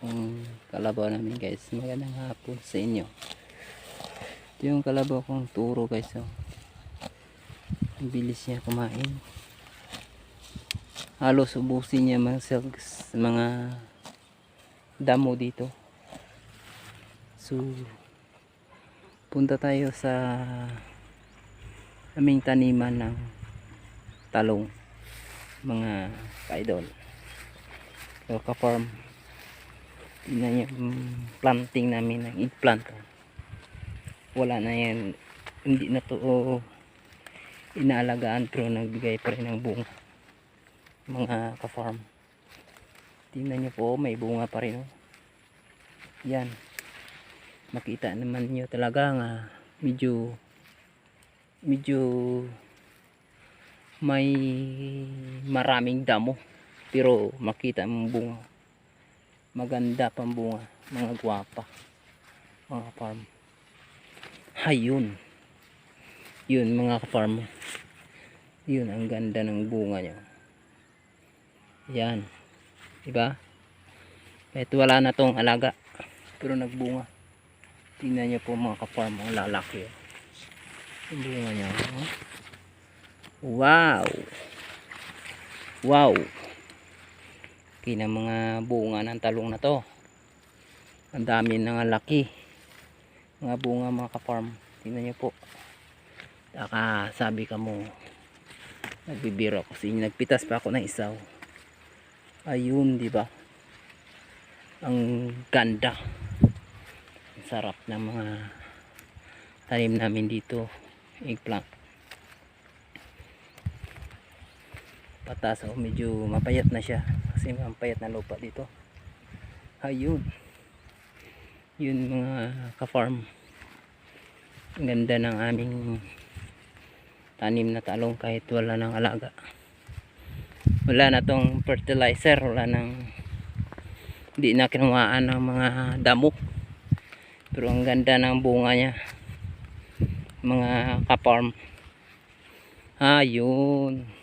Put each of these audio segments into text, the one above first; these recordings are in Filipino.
yung kalabaw namin guys. Magandang hapon sa inyo. Ito yung kalabaw kong turo guys oh. ang bilis niya kumain. Halos ubusin niya mga selgs, mga damo dito. So punta tayo sa aming taniman ng talong mga kaidol. So ka-farm niyo yung planting namin ng eggplant. Oh. wala na yan. Hindi na to oh, inaalagaan pero nagbigay pa rin ng bunga. Mga ka-farm. Tingnan niyo po may bunga pa rin oh. yan. Makita naman niyo talaga nga medyo medyo may maraming damo. Pero makita mong bunga maganda pang bunga mga gwapa. Mga farm. Hayun yun. Mga farm. Yun ang ganda ng bunga niya yan. Diba? Kahit wala na tong alaga pero nagbunga. Tingnan niyo po mga ka-farm ang lalaki oh. yung bunga niya oh. wow! Wow ng mga bunga ng talong na to. Ang dami ng laki. Mga bunga mga ka-farm. Tingnan nyo po. Saka sabi ka mo nagbibiro ako. Sa inyo nagpitas pa ako ng isaw. Ayun di ba? Ang ganda. Ang sarap ng mga tanim namin dito. Eggplant patas oh, medyo mapayat na siya. Kasi mapayat na lupa dito. Ayun. Yun mga ka-farm. Ang ganda ng aming tanim na talong kahit wala ng alaga. Wala na tong fertilizer wala nang hindi na kinuhaan ng mga damo. Pero ang ganda ng bunga niya mga ka-farm. Ayun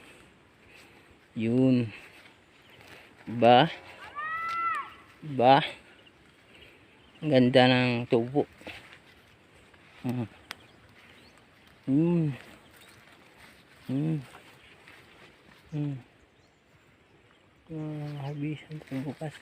yun. Ba? Ba? Ganda ng tubo. Hmm. Hmm. Hmm. Hmm. Ah habis ang bukas